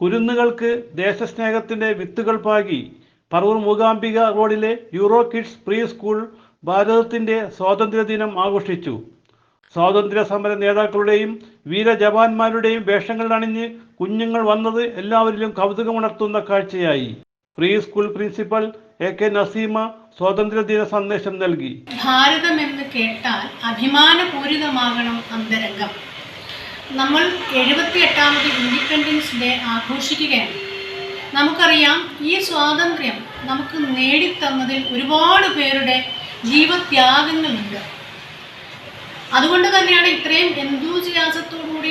കുരുന്നുകൾക്ക് ദേശസ്നേഹത്തിന്റെ വിത്തുകൾ പാകി പറവൂർ മൂകാംബിക റോഡിലെ യൂറോ കിഡ്സ് പ്രീ സ്കൂൾ ഭാരതത്തിന്റെ സ്വാതന്ത്ര്യദിനം ആഘോഷിച്ചു. സ്വാതന്ത്ര്യ സമര നേതാക്കളുടെയും വീരജവാന്മാരുടെയും വേഷങ്ങൾ അണിഞ്ഞ് കുഞ്ഞുങ്ങൾ വന്നത് എല്ലാവരിലും കൗതുകമുണർത്തുന്ന കാഴ്ചയായി. Pre school principal A K Naseema സ്വാതന്ത്ര്യദിന സന്ദേശം നൽകി. ഭാരതം എന്ന് കേട്ടാൽ അഭിമാനപൂരിതമാകണം അന്തരംഗം. നമ്മൾ എഴുപത്തി എട്ടാമത് ഇൻഡിപെൻഡൻസ് ഡേ ആഘോഷിക്കുകയാണ്. നമുക്കറിയാം ഈ സ്വാതന്ത്ര്യം നമുക്ക് നേടിത്തന്നതിൽ ഒരുപാട് പേരുടെ ജീവത്യാഗങ്ങളുണ്ട്. അതുകൊണ്ട് തന്നെയാണ് ഇത്രയും എന്തൂസിയാസത്തോടുകൂടി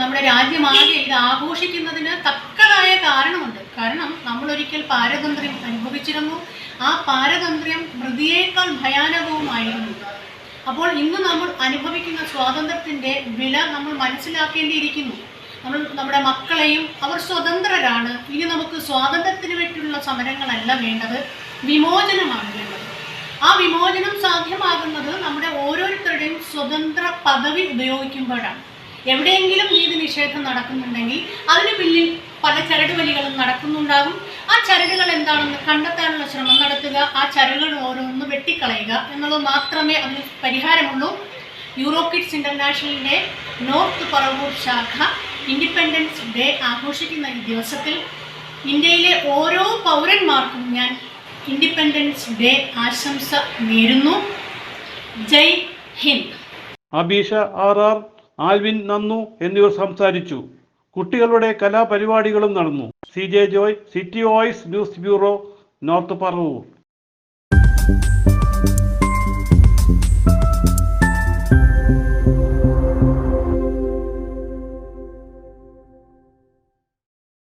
നമ്മുടെ രാജ്യമാകെ ഇത് ആഘോഷിക്കുന്നതിന് തക്കതായ കാരണമുണ്ട്. കാരണം നമ്മൾ ഒരിക്കൽ പാരതന്ത്ര്യം അനുഭവിച്ചിരുന്നു. ആ പാരതന്ത്ര്യം മൃതിയേക്കാൾ ഭയാനകവുമായിരുന്നു. അപ്പോൾ ഇന്ന് നമ്മൾ അനുഭവിക്കുന്ന സ്വാതന്ത്ര്യത്തിന്റെ വില നമ്മൾ മനസ്സിലാക്കേണ്ടിയിരിക്കുന്നു. നമ്മൾ നമ്മുടെ മക്കളെയും അവർ സ്വതന്ത്രരാണ്. ഇനി നമുക്ക് സ്വാതന്ത്ര്യത്തിന് വേണ്ടിയുള്ള സമരങ്ങളല്ല വേണ്ടത്. വിമോചനമാണ് വേണ്ടത്. ആ വിമോചനം സാധ്യമാകുന്നത് നമ്മുടെ ഓരോരുത്തരുടെയും സ്വതന്ത്ര പദവി ഉപയോഗിക്കുമ്പോഴാണ്. എവിടെയെങ്കിലും നീതി നിഷേധം നടക്കുന്നുണ്ടെങ്കിൽ അതിന് പിന്നിൽ പല ചരടുവലികളും നടക്കുന്നുണ്ടാകും. ആ ചരടുകൾ എന്താണെന്ന് കണ്ടെത്താനുള്ള ശ്രമം നടത്തുക ആ ചരടുകൾ ഓരോന്ന് വെട്ടിക്കളയുക എന്നുള്ളത് മാത്രമേ അതിന് പരിഹാരമുള്ളൂ. യൂറോ കിഡ്സ് ഇന്റർനാഷണലിന്റെ നോർത്ത് പറവൂർ ശാഖ ഇൻഡിപെൻഡൻസ് ഡേ ആഘോഷിക്കുന്ന ഈ ദിവസത്തിൽ ഇന്ത്യയിലെ ഓരോ പൗരന്മാർക്കും ഞാൻ ഇൻഡിപെൻഡൻസ് ഡേ ആശംസ നേരുന്നു. Jai Hind. Abeesha R R Alvin Nannu എന്നിവർ സംസാരിച്ചു. കുട്ടികളുടെ കലാപരിപാടികളും നടന്നു. C J Joy City Voice News bureau North Paravur.